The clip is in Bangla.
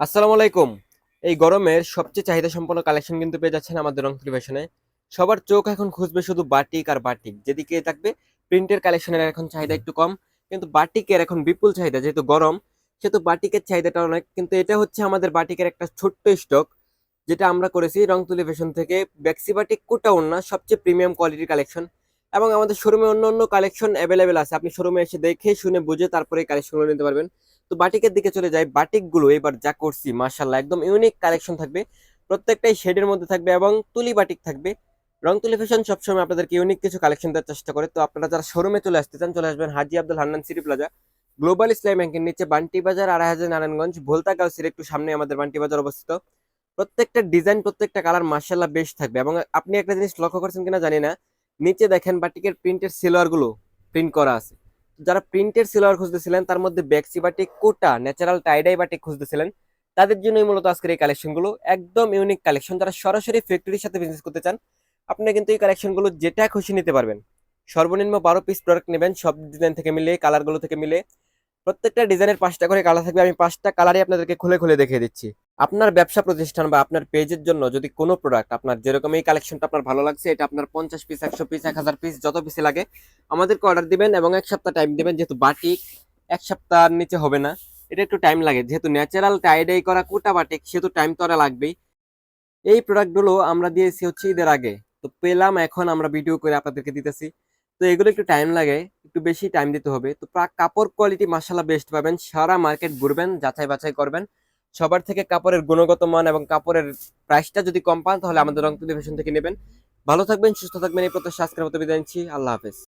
আসসালামু আলাইকুম। এই গরমের সবচেয়ে চাহিদা সম্পন্ন কালেকশন কিন্তু পেয়ে যাচ্ছেন আমাদের রংপুর ফ্যাশনে সবার চোখ এখন খুঁজবে শুধু বাটিক আর বাটিক। যেদিকে থাকবে প্রিন্টের কালেকশনের এখন চাহিদা একটু কম। কিন্তু বাটিকের এখন বিপুল চাহিদা, যেহেতু গরম, সেহেতু বাটিকের চাহিদাটা অনেক। কিন্তু এটা হচ্ছে আমাদের বাটিকের একটা ছোট্ট স্টক যেটা আমরা করেছি রংতুলি ফ্যাশন থেকে। ব্যাক্সি বাটিক কোটা ওন্না সবচেয়ে প্রিমিয়াম কোয়ালিটির কালেকশন এবং আমাদের শোরুমে অন্য অন্য কালেকশন অ্যাভেলেবেল আছে। আপনি শোরুমে এসে দেখে, শুনে, বুঝে তারপরে কালেকশনগুলো নিতে পারবেন। তো বাটিকের দিকে চলে যাই। বাটিকগুলো এবার যা করছি মার্শাল্লাহ একদম ইউনিক কালেকশন থাকবে। প্রত্যেকটাই শেডের মধ্যে থাকবে এবং তুলি বাটিক থাকবে। রং তুলি ফ্যাশন সবসময় আপনাদেরকে ইউনিক কিছু কালেকশন দেওয়ার চেষ্টা করে। তো আপনারা যারা শোরুমে চলে আসতে চান, চলে আসবেন Haji Abdul Hannan city plaza. Global Islam ব্যাংকের নিচে বান্টি বাজার আড়াই হাজার নারায়ণগঞ্জ, ভোলতা গাউসির একটু সামনে আমাদের বান্টি বাজার অবস্থিত। প্রত্যেকটা ডিজাইন প্রত্যেকটা কালার মার্শাল্লাহ বেশ থাকবে। এবং আপনি একটা জিনিস লক্ষ্য করছেন কিনা জানি না, নিচে দেখেন বাটিকের প্রিন্টের সিলোয়ারগুলো প্রিন্ট করা আছে। যারা প্রিন্টের সিলোয়ার খুঁজতেছিলেন, তার মধ্যে ব্যাক্সি বাটিক কোটা, ন্যাচারাল টাইডাই বাটিক খুঁজতেছিলেন, তাদের জন্যই মূলত আজকের এই কালেকশনগুলো। একদম ইউনিক কালেকশন। যারা সরাসরি ফ্যাক্টরির সাথে বিজনেস করতে চান আপনি কিন্তু এই কালেকশনগুলো যেটা খুশি নিতে পারবেন। সর্বনিম্ন বারো পিস প্রোডাক্ট নেবেন, সব ডিজাইন থেকে মিলে কালারগুলো থেকে মিলে প্রত্যেকটা ডিজাইনের পাঁচটা করে কালার থাকবে। আমি পাঁচটা কালারই আপনাদেরকে খুলে খুলে দেখিয়ে দিচ্ছি। আপনার ব্যবসা প্রতিষ্ঠান বা আপনার পেজের জন্য যদি কোনো প্রোডাক্ট আপনার যেরকম এই কালেকশনটা আপনার ভালো লাগছে, এটা আপনার পঞ্চাশ পিস একশো পিস এক হাজার পিস যত পিসে লাগে, আমাদেরকে অর্ডার দিবেন এবং এক সপ্তাহ টাইম দিবেন, যেহেতু বাটিক এক সপ্তাহের নিচে হবে না, এটা একটু টাইম লাগে। যেহেতু ন্যাচারাল টাইডাই করা, কোটা বাটিক সেহেতু টাইম তো লাগবেই। এই প্রোডাক্টগুলো আমরা দিয়েছি হচ্ছে ঈদের আগে। তো পেলাম, এখন আমরা ভিডিও করে আপনাদেরকে দিতেছি। তো এগুলো একটু টাইম লাগে, একটু বেশি টাইম দিতে হবে। তো কাপড় কোয়ালিটি মাসালা বেস্ট পাবেন। সারা মার্কেট ঘুরবেন যাচাই বাছাই করবেন। সবার থেকে কাপড়ের গুণগত মান এবং কাপড়ের প্রাইসটা যদি কম পান, তাহলে আমাদের রংপুর ফ্যাশন থেকে নেবেন। ভালো থাকবেন, সুস্থ থাকবেন, এই প্রত্যাশা আজকের মতো বিদায় নিচ্ছি। আল্লাহ হাফেজ।